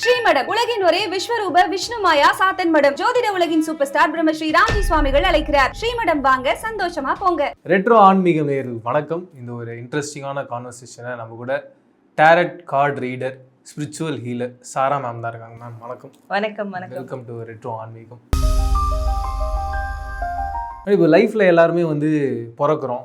ஸ்ரீமடம். உலகின் ஒரே விஸ்வரூப விஷ்ணுமாயா சாத்தன் மடம். ஜோதிட உலகின் சூப்பர் ஸ்டார் பிரம்மஸ்ரீ ராம்ஜி சுவாமிகள் அழைக்கிறார். ஸ்ரீமடம் வாங்க சந்தோஷமா போங்க. ரெட்ரோ ஆன்மீக நேயர்கள் வணக்கம். இந்த ஒரு இன்ட்ரெஸ்டிங்கான கான்வர்சேஷனை நம்ம கூட tarot card reader spiritual healer Sara ma'am தான் இருக்காங்க மேம் வணக்கம். வணக்கம் வணக்கம். வெல்கம் டு ரெட்ரோ ஆன்மீகம். இப்போ லைஃப்பில் எல்லாருமே வந்து பிறக்கிறோம்.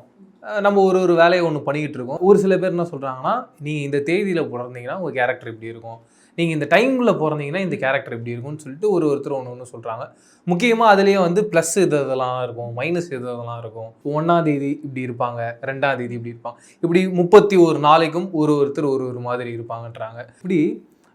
நம்ம ஒரு ஒரு வேலையை ஒன்று பண்ணிக்கிட்டு இருக்கோம். ஒரு சில பேர் என்ன சொல்கிறாங்கன்னா நீங்கள் இந்த தேதியில் பிறந்தீங்கன்னா உங்கள் கேரக்டர் இப்படி இருக்கும். நீங்கள் இந்த டைமில் பிறந்தீங்கன்னா இந்த கேரக்டர் இப்படி இருக்கும்னு சொல்லிட்டு ஒரு ஒருத்தர் ஒன்று ஒன்று சொல்கிறாங்க முக்கியமாக அதுலேயே வந்து ப்ளஸ் இது இதெல்லாம் இருக்கும் மைனஸ் இது இதெல்லாம் இருக்கும். ஒன்றாம் தேதி இப்படி இருப்பாங்க ரெண்டாம் தேதி இப்படி இருப்பாங்க. இப்படி முப்பத்தி ஒரு நாளைக்கும் ஒரு ஒருத்தர் ஒரு ஒரு மாதிரி இருப்பாங்கன்றாங்க. இப்படி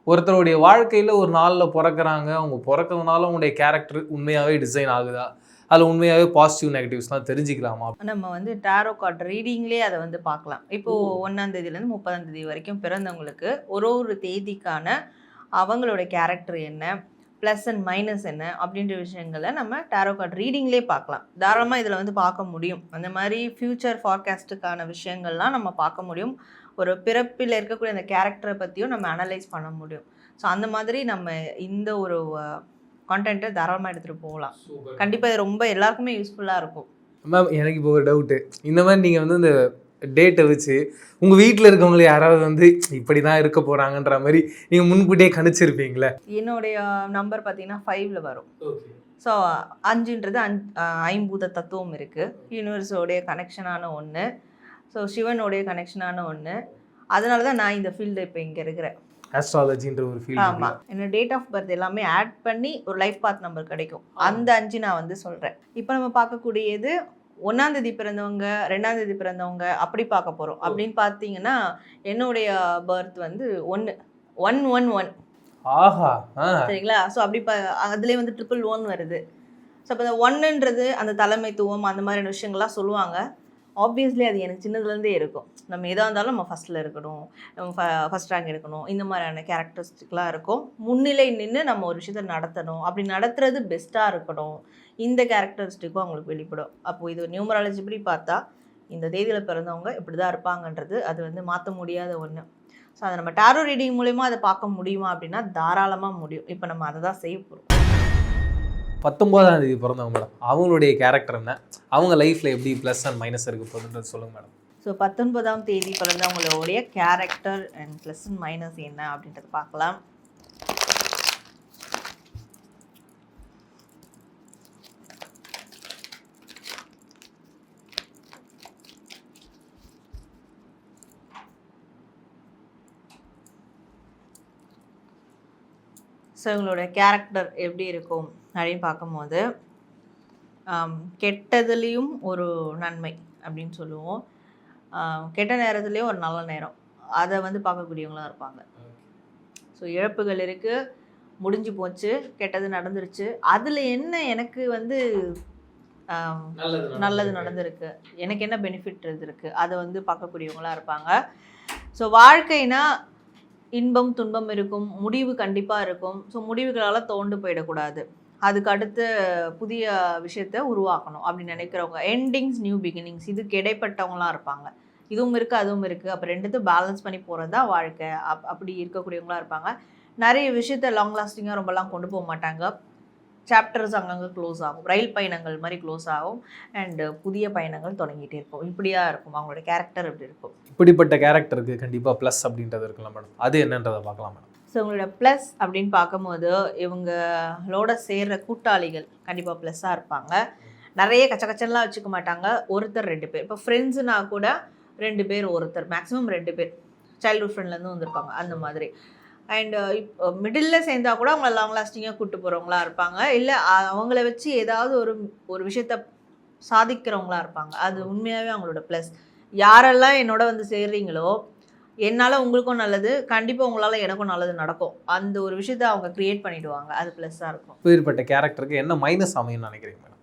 ஒருத்தருடைய வாழ்க்கையில் ஒரு நாளில் பிறக்கறாங்க. அவங்க பிறக்கிறதுனால அவங்களுடைய கேரக்டர் உண்மையாகவே டிசைன் ஆகுதா? அதில் உண்மையாகவே பாசிட்டிவ் நெகட்டிவ்ஸ்லாம் தெரிஞ்சுக்கலாமா? நம்ம வந்து டேரோ கார்ட் ரீடிங்லேயே அதை வந்து பார்க்கலாம். இப்போ ஒன்றாம் தேதியிலேருந்து முப்பதாம் தேதி வரைக்கும் பிறந்தவங்களுக்கு ஒரு ஒரு தேதிக்கான அவங்களோட கேரக்டர் என்ன? ப்ளஸ் அண்ட் மைனஸ் என்ன? அப்படின்ற விஷயங்களை நம்ம டேரோ கார்ட் ரீடிங்லேயே பார்க்கலாம். தாராளமாக இதில் வந்து பார்க்க முடியும். அந்த மாதிரி ஃப்யூச்சர் ஃபார்காஸ்ட்டுக்கான விஷயங்கள்லாம் நம்ம பார்க்க முடியும். ஒரு பிறப்பில் இருக்கக்கூடிய அந்த கேரக்டரை பற்றியும் நம்ம அனலைஸ் பண்ண முடியும். ஸோ அந்த மாதிரி நம்ம இந்த ஒரு கான்டென்ட்டை தாராளமாக எடுத்துகிட்டு போகலாம். கண்டிப்பாக இது ரொம்ப எல்லாருக்குமே யூஸ்ஃபுல்லாக இருக்கும். மேம் எனக்கு இப்போ ஒரு டவுட்டு இந்த மாதிரி நீங்கள் வந்து இந்த டேட்டை வச்சு உங்கள் வீட்டில் இருக்கவங்க யாராவது வந்து இப்படி தான் இருக்க போகிறாங்கன்ற மாதிரி நீங்கள் முன்கூட்டியே கணிச்சிருப்பீங்களே? என்னுடைய நம்பர் பார்த்தீங்கன்னா ஃபைவ்ல வரும். ஸோ அஞ்சுன்றது அஞ் ஐம்பூத தத்துவம் இருக்குது யூனிவர்ஸோடைய கனெக்ஷனான ஒன்று ஸோ சிவனுடைய கனெக்ஷனான ஒன்று அதனால தான் நான் இந்த ஃபீல்டு இப்போ இங்கே இருக்கிறேன். ஆஸ்ட்ராலஜின்ற ஒரு ஃபீல் ஆமாம் என்னோட டேட் ஆஃப் பர்த் எல்லாமே ஆட் பண்ணி ஒரு லைஃப் பாத் நம்பர் கிடைக்கும். அந்த அஞ்சு நான் வந்து சொல்கிறேன் இப்போ நம்ம பார்க்கக்கூடியது ஒன்றாம் தேதி பிறந்தவங்க ரெண்டாம் தேதி பிறந்தவங்க அப்படி பார்க்க போகிறோம் அப்படின்னு பார்த்தீங்கன்னா என்னுடைய பர்த் வந்து ஒன்று ஒன் ஒன் ஒன். ஆஹா சரிங்களா? ஸோ அப்படி ப அதுலேயே வந்து ட்ரிபிள் ஒன் வருது. ஸோ அப்போ இந்த ஒன்னுன்றது அந்த தலைமைத்துவம் அந்த மாதிரியான விஷயங்கள்லாம் சொல்லுவாங்க. ஆப்வியஸ்லி அது எனக்கு சின்னதுலேருந்தே இருக்கும். நம்ம எதாக இருந்தாலும் நம்ம ஃபஸ்ட்டில் இருக்கணும். ஃபஸ்ட் ரேங்க் எடுக்கணும். இந்த மாதிரியான கேரக்டரிஸ்டிக்லாம் இருக்கும். முன்னிலை நின்று நம்ம ஒரு விஷயத்த நடத்தணும். அப்படி நடத்துறது பெஸ்ட்டாக இருக்கணும். இந்த கேரக்டரிஸ்டிக்கும் அவங்களுக்கு வெளிப்படும். அப்போது இது நியூமராலஜி படி பார்த்தா இந்த தேதியில் பிறந்தவங்க இப்படி தான் இருப்பாங்கன்றது அது வந்து மாற்ற முடியாத ஒன்று ஸோ அதை நம்ம டாரோ ரீடிங் மூலயமா அதை பார்க்க முடியுமா அப்படின்னா தாராளமாக முடியும். இப்போ நம்ம அதை தான் செய்ய போகிறோம் பத்தொம்போதாம் தேதி பிறந்தவங்க மேடம் அவங்களுடைய கேரக்டர் என்ன? அவங்க லைஃப்பில் எப்படி ப்ளஸ் அண்ட் மைனஸ் இருக்க போகுதுன்றது சொல்லுங்க மேடம் ஸோ பத்தொன்பதாம் தேதி பிறந்தவங்களுடைய character and plus and minus என்ன அப்படின்றத பார்க்கலாம். ஸோ இவங்களோட கேரக்டர் எப்படி இருக்கும்? அப்படின்னு பார்க்கும்போது கெட்டதுலேயும் ஒரு நன்மை அப்படின்னு சொல்லுவோம். கெட்ட நேரத்துலேயும் ஒரு நல்ல நேரம். அதை வந்து பார்க்கக்கூடியவங்களாம் இருப்பாங்க. ஸோ இழப்புகள் இருக்குது முடிஞ்சு போச்சு கெட்டது நடந்துருச்சு. அதில் என்ன எனக்கு வந்து நல்லது நடந்திருக்கு. எனக்கு என்ன பெனிஃபிட் இருக்கு அதை வந்து பார்க்கக்கூடியவங்களா இருப்பாங்க. ஸோ வாழ்க்கைனா இன்பம் துன்பம் இருக்கும் முடிவு கண்டிப்பாக இருக்கும். ஸோ முடிவுகளால் தோண்டு போயிடக்கூடாது. அதுக்கு அடுத்த புதிய விஷயத்த உருவாக்கணும் அப்படின்னு நினைக்கிறவங்க. எண்டிங்ஸ் நியூ பிகினிங்ஸ் இதுக்கு இடைப்பட்டவங்களாம் இருப்பாங்க. இதுவும் இருக்குது அதுவும் இருக்குது அப்போ ரெண்டுத்தையும் பேலன்ஸ் பண்ணி போகிறது தான் வாழ்க்கை. அப் அப்படி இருக்கக்கூடியவங்களா இருப்பாங்க. நிறைய விஷயத்த லாங் லாஸ்டிங்காக ரொம்பலாம் கொண்டு போக மாட்டாங்க. சாப்டர்ஸ் அங்கங்கே க்ளோஸ் ஆகும். ரயில் பயணங்கள் மாதிரி க்ளோஸ் ஆகும். அண்டு புதிய பயணங்கள் தொடங்கிட்டே இருக்கும் இப்படியா இருக்கும். அவங்களோட கேரக்டர் இப்படி இருக்கும்? இப்படிப்பட்ட கேரக்டருக்கு கண்டிப்பாக ப்ளஸ் அப்படின்றது இருக்கலாம் மேடம். அது என்னன்றதை பார்க்கலாம் மேடம். ஸோ இவங்களோட ப்ளஸ் அப்படின்னு பார்க்கும்போது இவங்களோட சேர்கிற கூட்டாளிகள் கண்டிப்பாக ப்ளஸ்ஸாக இருப்பாங்க. நிறைய கச்ச கச்சன்லாம் வச்சுக்க மாட்டாங்க. ஒருத்தர் ரெண்டு பேர். இப்போ ஃப்ரெண்ட்ஸுனா கூட ரெண்டு பேர் ஒருத்தர். மேக்ஸிமம் ரெண்டு பேர். சைல்டுஹுட் ஃப்ரெண்ட்லேருந்து வந்திருப்பாங்க. அந்த மாதிரி. அண்டு இப்போ மிடில் சேர்ந்தா கூட அவங்கள லாங் லாஸ்டிங்காக கூப்பிட்டு போகிறவங்களா இருப்பாங்க. இல்லை அவங்கள வச்சு ஏதாவது ஒரு ஒரு விஷயத்த சாதிக்கிறவங்களா இருப்பாங்க. அது உண்மையாகவே அவங்களோட ப்ளஸ் யாரெல்லாம் என்னோட வந்து சேர்றீங்களோ என்னால் உங்களுக்கும் நல்லது கண்டிப்பாக உங்களால் எனக்கும் நல்லது நடக்கும். அந்த ஒரு விஷயத்த அவங்க க்ரியேட் பண்ணிடுவாங்க. அது ப்ளஸ்ஸாக இருக்கும். இப்படிப்பட்ட கேரக்டருக்கு என்ன மைனஸ் அமையும்னு நினைக்கிறீங்க மேடம்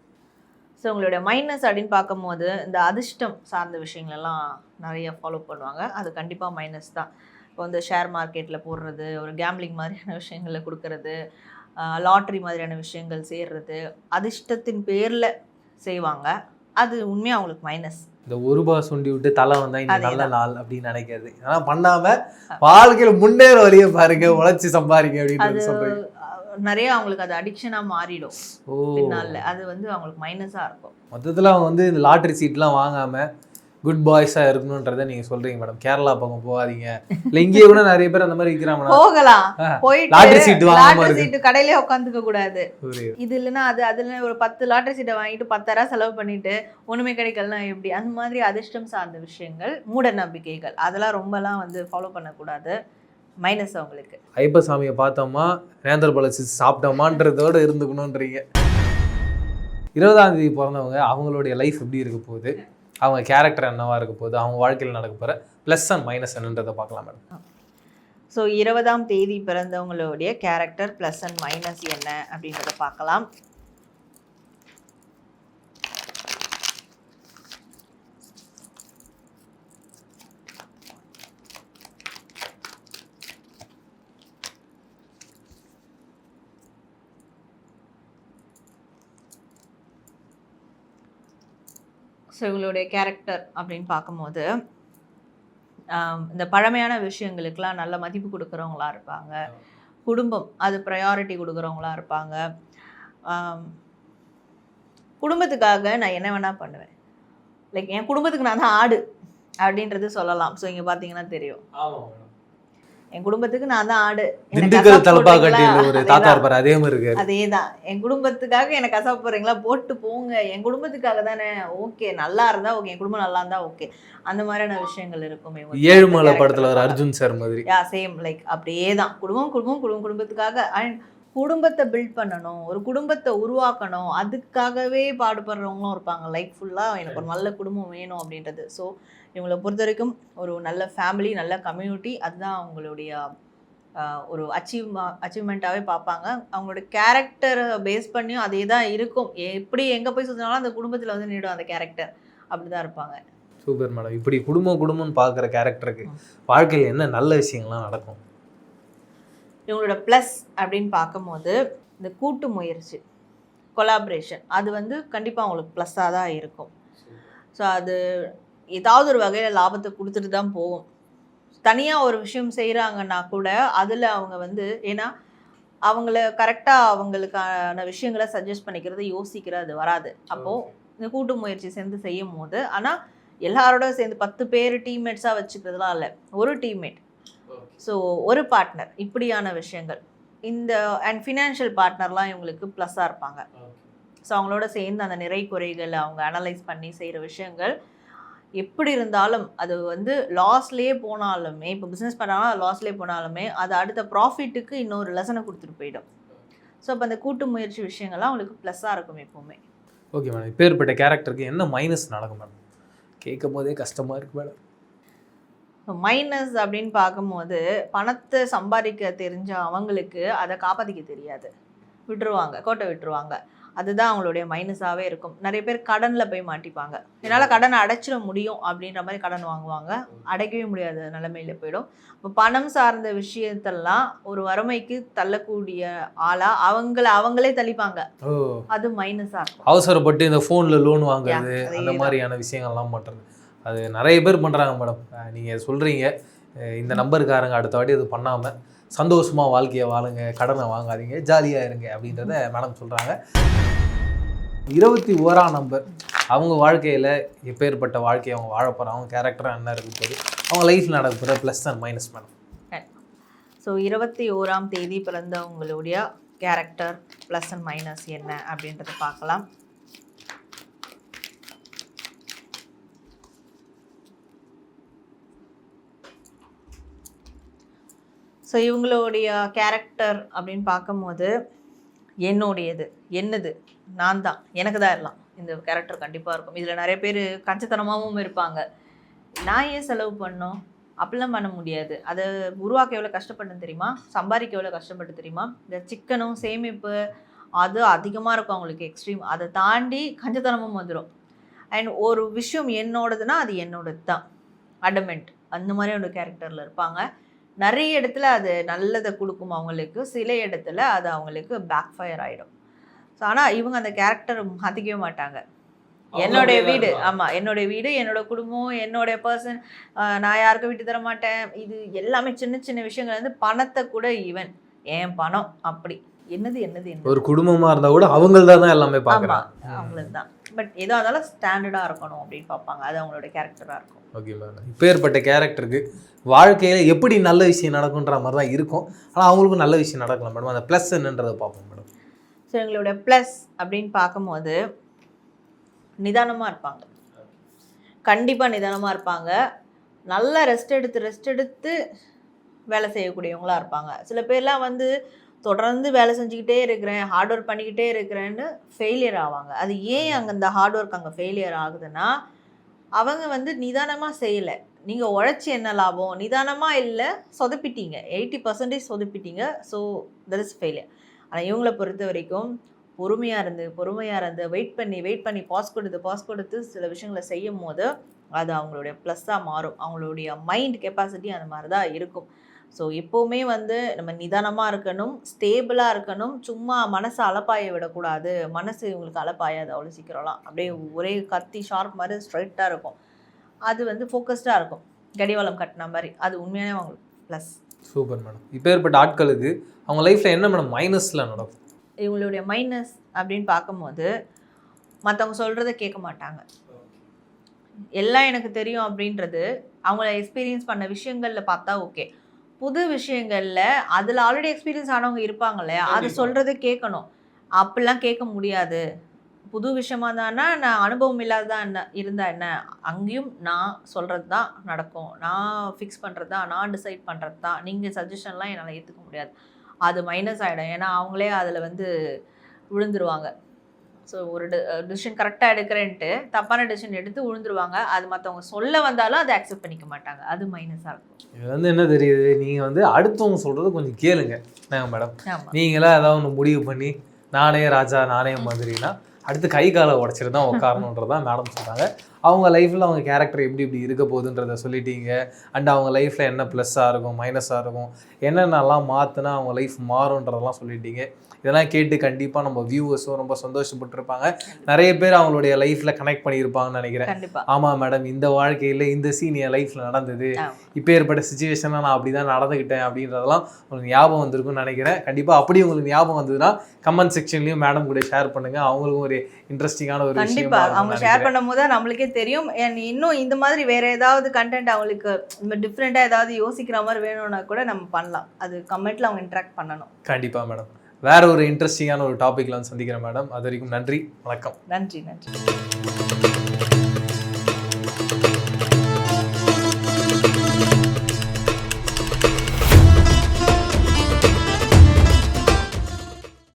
ஸோ உங்களுடைய மைனஸ் அப்படின்னு பார்க்கும்போது இந்த அதிர்ஷ்டம் சார்ந்த விஷயங்களெல்லாம் நிறைய ஃபாலோ பண்ணுவாங்க. அது கண்டிப்பாக மைனஸ் தான். இப்போ வந்து ஷேர் மார்க்கெட்டில் போடுறது ஒரு கேம்லிங் மாதிரியான விஷயங்களை கொடுக்கறது லாட்ரி மாதிரியான விஷயங்கள் சேர்றது அதிர்ஷ்டத்தின் பேரில் செய்வாங்க. அது உண்மையாக அவங்களுக்கு மைனஸ் இந்த ஒரு ரூபா சுண்டி விட்டு தலை வந்தா இன்னைக்கு நல்ல. நாள் அப்படின்னு நினைக்கிறது. ஆனா பண்ணாம வாழ்க்கையில முன்னேற வழியை பாருங்க உழைச்சி சம்பாதிங்க அப்படின்னு அஹ், நிறைய அவங்களுக்கு அது அடிக்ஷனாக மாறிடும் ஓ. பின்னால அது வந்து அவங்களுக்கு மைனஸாக இருக்கும். மொத்தத்துல அவங்க வந்து இந்த லாட்டரி சீட்லாம் வாங்காம குட் பாய்ஸா இருக்கணுன்றதை நீங்க சொல்றீங்க மேடம் கேரளா பக்கம் போகாதீங்க. இல்ல இங்கேயே கூட நிறைய பேர் அந்த மாதிரி இருக்கிறாங்க போகலாம். போயிட்டு லாட்டரி சீட்டு வாங்காம லாட்டரி. சீட்டு கடையிலே உட்காந்துக்க கூடாது. இது இல்லைன்னா அது அதுல ஒரு பத்து லாட்டரி சீட்டை வாங்கிட்டு பத்தாயிரம் செலவு பண்ணிட்டு ஒண்ணுமே கிடைக்கலனா எப்படி? அந்த மாதிரி அதிர்ஷ்டம் சார்ந்த விஷயங்கள் மூட நம்பிக்கைகள் அதெல்லாம் ரொம்பலாம் வந்து ஃபாலோ பண்ணக்கூடாது. மைனஸ் அவங்களுக்கு. ஐப்பசாமியை பார்த்தோமா? நேந்தர் பழச்சி சாப்பிட்டோமான்றதோட இருந்துக்கணுன்றீங்க இருபதாம் தேதி பிறந்தவங்க அவங்களுடைய லைஃப் எப்படி இருக்க போகுது? அவங்க கேரக்டர் என்னவாக இருக்க போகுது அவங்க வாழ்க்கையில் நடக்க போகிற ப்ளஸ் அண்ட் மைனஸ் என்னன்றதை பார்க்கலாம் மேடம். ஸோ இருபதாம் தேதி பிறந்தவங்களுடைய கேரக்டர் ப்ளஸ் அண்ட் மைனஸ் என்ன அப்படின்றத பார்க்கலாம். ஸோ இவங்களுடைய கேரக்டர் அப்படின்னு பார்க்கும்போது இந்த பழமையான விஷயங்களுக்கெல்லாம் நல்ல மதிப்பு கொடுக்குறவங்களா இருப்பாங்க. குடும்பம் அது ப்ரையாரிட்டி கொடுக்குறவங்களா இருப்பாங்க. குடும்பத்துக்காக நான் என்ன வேணால் பண்ணுவேன். லைக் என் குடும்பத்துக்கு நான் தான் ஆடு அப்படின்றது சொல்லலாம். ஸோ இங்கே பார்த்தீங்கன்னா தெரியும். என் குடும்பத்துக்கு நான் தான் ஆடு. திண்டுக்கல் தலப்பாக்கட்டியில் போடுறீங்களா? ஒரு தாத்தா. இருப்பார் அதே மாதிரி இருக்காரு. அதேதான். என் குடும்பத்துக்காக எனக்கு கசாப்பு போடுறீங்களா? போட்டு போங்க. என் குடும்பத்துக்காக தானே. ஓகே நல்லா இருந்தா ஓகே. என் குடும்பம் நல்லா இருந்தா ஓகே. அந்த மாதிரியான விஷயங்கள் இருக்கும் ஏழுமலை படத்துல ஒரு. அர்ஜுன் சார் மாதிரி. யா சேம் லைக் அப்படியே தான் குடும்பம் குடும்பம் குடும்பம் குடும்பத்துக்காக. அண்ட் குடும்பத்தை பில்ட் பண்ணணும். ஒரு குடும்பத்தை உருவாக்கணும். அதுக்காகவே பாடுபடுறவங்களும் இருப்பாங்க. லைக் ஃபுல்லாக எனக்கு ஒரு நல்ல குடும்பம் வேணும் அப்படின்றது. ஸோ இவங்களை பொறுத்த வரைக்கும் ஒரு நல்ல ஃபேமிலி நல்ல கம்யூனிட்டி அதுதான் அவங்களுடைய ஒரு அச்சீவ் அச்சீவ்மெண்ட்டாகவே பார்ப்பாங்க. அவங்களோட கேரக்டரை பேஸ் பண்ணியும் அதே தான் இருக்கும். எப்படி எங்கே போய் சுற்றினாலும் அந்த குடும்பத்தில் வந்து நீடும் அந்த கேரக்டர் அப்படி தான் இருப்பாங்க. Super madam. இப்படி குடும்பம் குடும்பம்னு பார்க்குற கேரக்டருக்கு வாழ்க்கையில் என்ன நல்ல விஷயங்கள்லாம் நடக்கும்? இவங்களோட ப்ளஸ் அப்படின்னு பார்க்கும்போது இந்த கூட்டு முயற்சி கொலாபரேஷன் அது வந்து கண்டிப்பாக அவங்களுக்கு ப்ளஸ்ஸாக தான் இருக்கும். ஸோ அது ஏதாவது ஒரு வகையில் லாபத்தை கொடுத்துட்டு தான் போகும். தனியாக ஒரு விஷயம் செய்கிறாங்கன்னா கூட அதில் அவங்க வந்து ஏன்னா அவங்கள கரெக்டாக அவங்களுக்கான விஷயங்களை சஜஸ்ட் பண்ணிக்கிறது யோசிக்கிறது வராது. அப்போது இந்த கூட்டு முயற்சி சேர்ந்து செய்யும் போது ஆனால் எல்லாரோட சேர்ந்து பத்து பேர் டீம்மேட்ஸாக வச்சுக்கிறதுலாம் இல்லை. ஒரு டீம்மேட் ஸோ ஒரு பார்ட்னர் இப்படியான விஷயங்கள். இந்த அண்ட் ஃபினான்ஷியல் பார்ட்னர்லாம் இவங்களுக்கு ப்ளஸ்ஸாக இருப்பாங்க. ஸோ அவங்களோட சேர்ந்து அந்த நிறை குறைகளை அவங்க அனலைஸ் பண்ணி செய்கிற விஷயங்கள் எப்படி இருந்தாலும் அது வந்து லாஸ்லேயே போனாலுமே இப்போ பிஸ்னஸ் பண்ணாலும் லாஸ்லேயே போனாலுமே அது அடுத்த ப்ராஃபிட்டுக்கு இன்னொரு லெசனை கொடுத்துட்டு போயிடும். ஸோ அப்போ அந்த கூட்டு முயற்சி விஷயங்கள்லாம் அவங்களுக்கு ப்ளஸ்ஸாக இருக்கும் எப்போவுமே. ஓகே மேடம் இப்பேற்பட்ட கேரக்டருக்கு என்ன மைனஸ் நடக்கும் மேடம் கேட்கும் போதே கஷ்டமாக இருக்கு மேடம் மைனஸ் அப்படின்னு பார்க்கும்போது பணத்தை சம்பாதிக்க தெரிஞ்ச அவங்களுக்கு அதை காப்பாற்றிக்க தெரியாது. விட்டுருவாங்க கோட்டை விட்டுருவாங்க. அதுதான் அவங்களுடைய மைனஸாகவே இருக்கும். நிறைய பேர் கடனில் போய் மாட்டிப்பாங்க. என்னால் கடனை அடைச்சிட முடியும் அப்படின்ற மாதிரி கடன் வாங்குவாங்க. அடைக்கவே முடியாத நிலைமையில போயிடும். இப்போ பணம் சார்ந்த விஷயத்தெல்லாம் ஒரு வறுமைக்கு தள்ளக்கூடிய ஆளாக அவங்கள அவங்களே தள்ளிப்பாங்க. அது மைனஸாக இருக்கும். அவசரப்பட்டு இந்த ஃபோனில் லோன் வாங்குறது அந்த. மாதிரியான விஷயங்கள்லாம் பண்ணுறது அது நிறைய பேர் பண்ணுறாங்க மேடம் நீங்கள் சொல்கிறீங்க இந்த நம்பருக்காரங்க அடுத்த வாட்டி அது பண்ணாமல் சந்தோஷமாக வாழ்க்கையை வாழுங்க கடனை வாங்காதீங்க ஜாலியாக இருங்க அப்படின்றத மேடம் சொல்கிறாங்க இருபத்தி ஓராம் நம்பர் அவங்க வாழ்க்கையில் எப்பேற்பட்ட வாழ்க்கையை அவங்க வாழ போகிறாங்க அவங்க கேரக்டராக என்ன இருக்க போகுது அவங்க லைஃப்பில் நடக்க போகிற plus and minus madam so இருபத்தி ஓராம் தேதி பிறந்தவங்களுடைய கேரக்டர் ப்ளஸ் அண்ட் மைனஸ் என்ன அப்படின்றத பார்க்கலாம். ஸோ இவங்களுடைய கேரக்டர் அப்படின்னு பார்க்கும்போது என்னுடையது என்னது? நான் தான். எனக்கு தான் எல்லாம். இந்த கேரக்டர் கண்டிப்பாக இருக்கும். இதில் நிறைய பேர் கஞ்சத்தனமாகவும் இருப்பாங்க. நான் ஏன் செலவு பண்ணோம்? அப்படிலாம் பண்ண முடியாது. அதை உருவாக்க எவ்வளோ கஷ்டப்பட்டு தெரியுமா? சம்பாதிக்க எவ்வளோ கஷ்டப்பட்டு தெரியுமா? இந்த சிக்கனும் சேமிப்பு அது அதிகமாக இருக்கும் அவங்களுக்கு எக்ஸ்ட்ரீம் அதை தாண்டி கஞ்சத்தனமும் வந்துடும் அண்ட் ஒரு விஷயம் என்னோடதுன்னா அது என்னோடது தான் அடமெண்ட் அந்த மாதிரி ஒரு கேரக்டரில் இருப்பாங்க. நிறைய இடத்துல அது நல்லதை கொடுக்கும் அவங்களுக்கு. சில இடத்துல அது அவங்களுக்கு பேக் ஃபயர் ஆகிடும் ஸோ ஆனால் இவங்க அந்த கேரக்டர் மாற்றிக்கவே மாட்டாங்க. என்னுடைய வீடு ஆமா என்னுடைய வீடு என்னோட குடும்பம் என்னுடைய பர்சன் நான் யாருக்கும் விட்டு தர மாட்டேன். இது எல்லாமே சின்ன சின்ன விஷயங்கள் வந்து பணத்தை கூட ஈவன் என் பணம்? அப்படி. என்னது என்னது ஒரு குடும்பமா இருந்தா கூட அவங்கள்தான் தான் எல்லாமே பாக்குறாங்க அவங்களுக்கு தான். பட் எதா இருந்தாலும் ஸ்டாண்டர்டா இருக்கணும் அப்படின்னு பார்ப்பாங்க. அது அவங்களோட கேரக்டரா இருக்கும். Okay madam. இப்பேற்பட்ட கேரக்டருக்கு வாழ்க்கையில எப்படி நல்ல விஷயம் நடக்குன்ற மாதிரி தான் இருக்கும். ஆனா அவங்களுக்கும் நல்ல விஷயம் நடக்கலாம் மேடம் அந்த ப்ளஸ் என்னன்றதை பார்ப்போம் மேடம் ஸோ எங்களுடைய ப்ளஸ் அப்படின்னு பார்க்கும்போது நிதானமாக இருப்பாங்க. கண்டிப்பாக நிதானமாக இருப்பாங்க. நல்லா ரெஸ்ட் எடுத்து ரெஸ்ட் எடுத்து வேலை செய்யக்கூடியவங்களா இருப்பாங்க. சில பேர்லாம் வந்து தொடர்ந்து வேலை செஞ்சுக்கிட்டே இருக்கிறேன் ஹார்ட் ஒர்க் பண்ணிக்கிட்டே இருக்கிறேன்னு ஃபெயிலியர் ஆவாங்க. அது ஏன் அங்கே அந்த ஹார்ட் ஒர்க் அங்கே ஃபெயிலியர் ஆகுதுன்னா அவங்க வந்து நிதானமாக செய்யலை. நீங்கள் உழைச்சி என்ன லாபம்? நிதானமாக இல்லை சொதப்பிட்டீங்க. எயிட்டி பர்சன்டேஜ் சொதப்பிட்டீங்க. ஸோ தட் இஸ் ஃபெயிலியர் ஆனால் இவங்கள பொறுத்த வரைக்கும் பொறுமையாக இருந்து பொறுமையாக இருந்து வெயிட் பண்ணி வெயிட் பண்ணி பாஸ் கொடுத்து பாஸ் கொடுத்து சில விஷயங்களை செய்யும் போது அது அவங்களுடைய ப்ளஸ்ஸாக மாறும். அவங்களுடைய மைண்ட் கெப்பாசிட்டி அந்த மாதிரி தான் இருக்கும். ஸோ எப்போவுமே வந்து நம்ம நிதானமாக இருக்கணும் ஸ்டேபிளாக இருக்கணும். சும்மா மனசை அலப்பாய விடக்கூடாது. மனசு இவங்களுக்கு அலப்பாயாது அவ்வளோ சீக்கிரம்லாம். அப்படியே ஒரே கத்தி ஷார்ப் மாதிரி ஸ்ட்ரைட்டாக இருக்கும். அது வந்து ஃபோக்கஸ்டாக இருக்கும். கடிவாளம் கட்டின மாதிரி. அது உண்மையானே அவங்களுக்கு ப்ளஸ் சூப்பர் மேடம் இப்பேற்பட்ட ஆட்களுக்கு அவங்க லைஃப்ல என்ன மேடம் மைனஸ்ல நடக்கும்? இவங்களுடைய மைனஸ் அப்படின்னு பார்க்கும்போது மற்றவங்க சொல்கிறத கேட்க மாட்டாங்க. எல்லாம் எனக்கு தெரியும் அப்படின்றது அவங்கள எக்ஸ்பீரியன்ஸ் பண்ண விஷயங்களில் பார்த்தா ஓகே புது விஷயங்களில் அதில் ஆல்ரெடி எக்ஸ்பீரியன்ஸ் ஆனவங்க இருப்பாங்க இல்லையா? அது. சொல்கிறது கேட்கணும். அப்படிலாம் கேட்க முடியாது. புது விஷயமா தானா நான் அனுபவம் இல்லாததா என்ன இருந்தா என்ன? அங்கேயும் நான் சொல்கிறது தான் நடக்கும். நான் ஃபிக்ஸ் பண்ணுறது தான் நான் டிசைட் பண்ணுறது தான். நீங்கள் சஜஷன்லாம் என்னால் ஏற்றுக்க முடியாது. அது மைனஸ் ஆகிடும் ஏன்னா அவங்களே அதில் வந்து விழுந்துருவாங்க. ஸோ ஒரு டிசிஷன் கரெக்டாக எடுக்கிறேன்ட்டு தப்பான டிசிஷன் எடுத்து விழுந்துருவாங்க. அது மற்றவங்க சொல்ல வந்தாலும் அதை அக்செப்ட் பண்ணிக்க மாட்டாங்க. அது மைனஸாக இருக்கும். இது வந்து என்ன தெரியுது? நீங்க வந்து அடுத்தவங்க சொல்றத கொஞ்சம் கேளுங்க. மேடம்? ஆமாம் நீங்களா ஏதாவது ஒன்று முடிவு பண்ணி நானே ராஜா நானே மந்திரினா அடுத்து கை காலை உடச்சிட்டு தான் உட்காரணுன்றதான் மேடம் சொல்கிறாங்க அவங்க லைஃப்பில் அவங்க கேரக்டர் எப்படி இப்படி இருக்க போகுதுன்றத சொல்லிட்டீங்க. அண்ட் அவங்க லைஃப்பில் என்ன ப்ளஸ்ஸாக இருக்கும் மைனஸாக இருக்கும் என்னென்னலாம் மாற்றினா அவங்க லைஃப் மாறுன்றதெல்லாம் சொல்லிட்டீங்க. இதெல்லாம் கேட்டு கண்டிப்பாக நம்ம வியூவர்ஸும் ரொம்ப சந்தோஷப்பட்டிருப்பாங்க. நிறைய பேர் அவங்களுடைய லைஃப்பில் கனெக்ட் பண்ணியிருப்பாங்கன்னு நினைக்கிறேன். ஆமாம் மேடம் இந்த வாழ்க்கையில் இந்த சீன் என் லைஃப்பில் நடந்தது. இப்போ ஏற்பட்ட சுச்சுவேஷனில் நான் அப்படி தான் நடந்துக்கிட்டேன் அப்படின்றதெல்லாம் உங்களுக்கு ஞாபகம் வந்திருக்கும்னு நினைக்கிறேன். கண்டிப்பாக அப்படி உங்களுக்கு ஞாபகம் வந்ததுன்னா கமெண்ட் செக்ஷன்லையும் மேடம் கூட ஷேர் பண்ணுங்க. அவங்களுக்கும் ஒரு இன்ட்ரெஸ்டிங்கான ஒரு விஷயம் அவங்க ஷேர் பண்ணும் போது நம்மளுக்கே தெரியும். And இன்னும் இந்த மாதிரி வேற ஏதாவது கண்டென்ட் அவங்களுக்கு டிஃப்ரெண்டா ஏதாவது யோசிக்கிற மாதிரி வேணும்னா கூட நம்ம பண்ணலாம். அது கமெண்ட்ல அவங்க இன்ட்ராக்ட் பண்ணணும். கண்டிப்பாக மேடம் வேற ஒரு இன்ட்ரெஸ்டிங்கான ஒரு டாபிக்ல வந்து சந்திக்கிறேன் மேடம் அது வரைக்கும் நன்றி வணக்கம். நன்றி நன்றி.